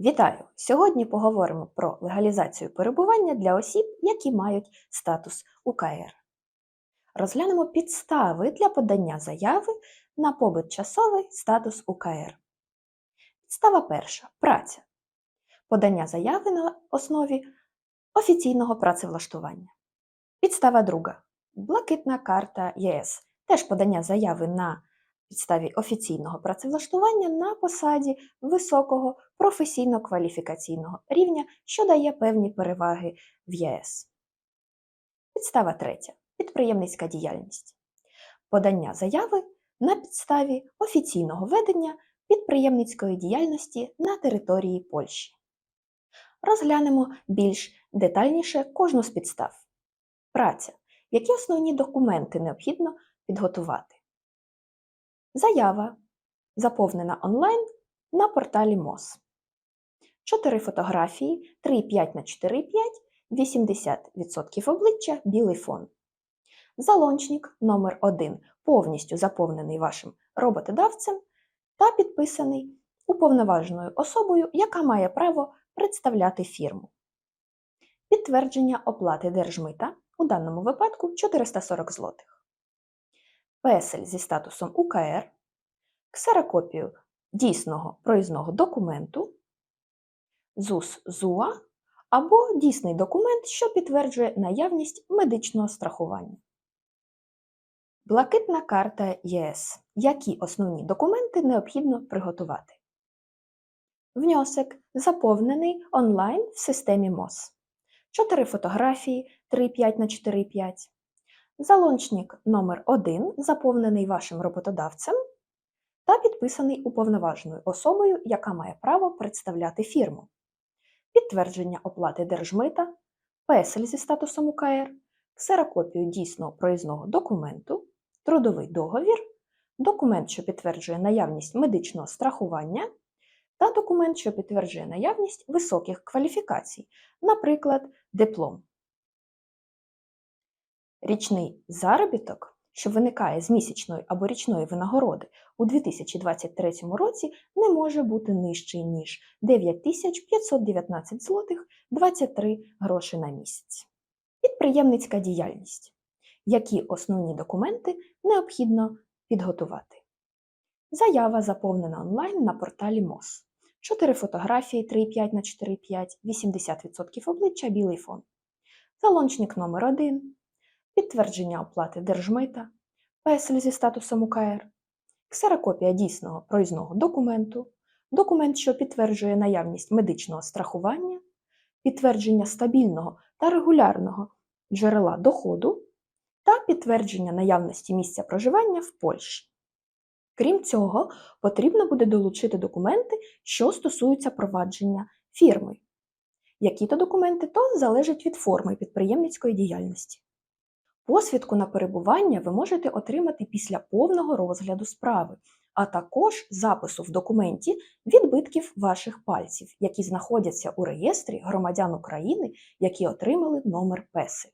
Вітаю! Сьогодні поговоримо про легалізацію перебування для осіб, які мають статус УКР. Розглянемо підстави для подання заяви на побит часовий статус УКР. Підстава перша праця. Подання заяви на основі офіційного працевлаштування. Підстава друга блакитна карта ЄС. Теж подання заяви на підставі офіційного працевлаштування на посаді високого професійно-кваліфікаційного рівня, що дає певні переваги в ЄС. Підстава третя. Підприємницька діяльність. Подання заяви на підставі офіційного ведення підприємницької діяльності на території Польщі. Розглянемо більш детальніше кожну з підстав. Праця. Які основні документи необхідно підготувати? Заява заповнена онлайн на порталі МОЗ. 4 фотографії 3,5 на 4,5, 80% обличчя білий фон. Залончник номер 1 повністю заповнений вашим роботодавцем та підписаний уповноваженою особою, яка має право представляти фірму. Підтвердження оплати держмита у даному випадку 440 злотих песель зі статусом УКР, ксерокопію дійсного проїзного документу, ЗУС ЗУА або дійсний документ, що підтверджує наявність медичного страхування. Блакитна карта ЄС. Які основні документи необхідно приготувати? Внесок заповнений онлайн в системі МОЗ. 4 фотографії 3,5 на 4,5 Залончник номер 1 заповнений вашим роботодавцем та підписаний уповноваженою особою, яка має право представляти фірму. Підтвердження оплати держмита, песель зі статусом УКР, ксерокопію дійсного проїзного документу, трудовий договір, документ, що підтверджує наявність медичного страхування, та документ, що підтверджує наявність високих кваліфікацій, наприклад, диплом. Річний заробіток, що виникає з місячної або річної винагороди у 2023 році, не може бути нижчий, ніж 9519 злотих 23 гроші на місяць. Підприємницька діяльність. Які основні документи необхідно підготувати? Заява заповнена онлайн на порталі МОЗ. 4 фотографії 3,5 на 4,5, 80% обличчя білий фон. Залончник номер 1 підтвердження оплати держмита, песель зі статусом УКР, ксерокопія дійсного проїзного документу, документ, що підтверджує наявність медичного страхування, підтвердження стабільного та регулярного джерела доходу та підтвердження наявності місця проживання в Польщі. Крім цього, потрібно буде долучити документи, що стосуються провадження фірми. Які то документи то залежать від форми підприємницької діяльності. Посвідку на перебування ви можете отримати після повного розгляду справи, а також запису в документі відбитків ваших пальців, які знаходяться у реєстрі громадян України, які отримали номер песель.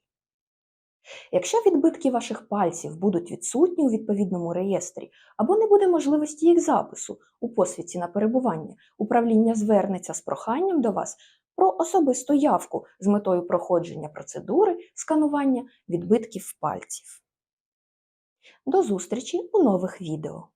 Якщо відбитки ваших пальців будуть відсутні у відповідному реєстрі або не буде можливості їх запису у посвідці на перебування, управління звернеться з проханням до вас про особисту явку з метою проходження процедури сканування відбитків пальців. До зустрічі у нових відео!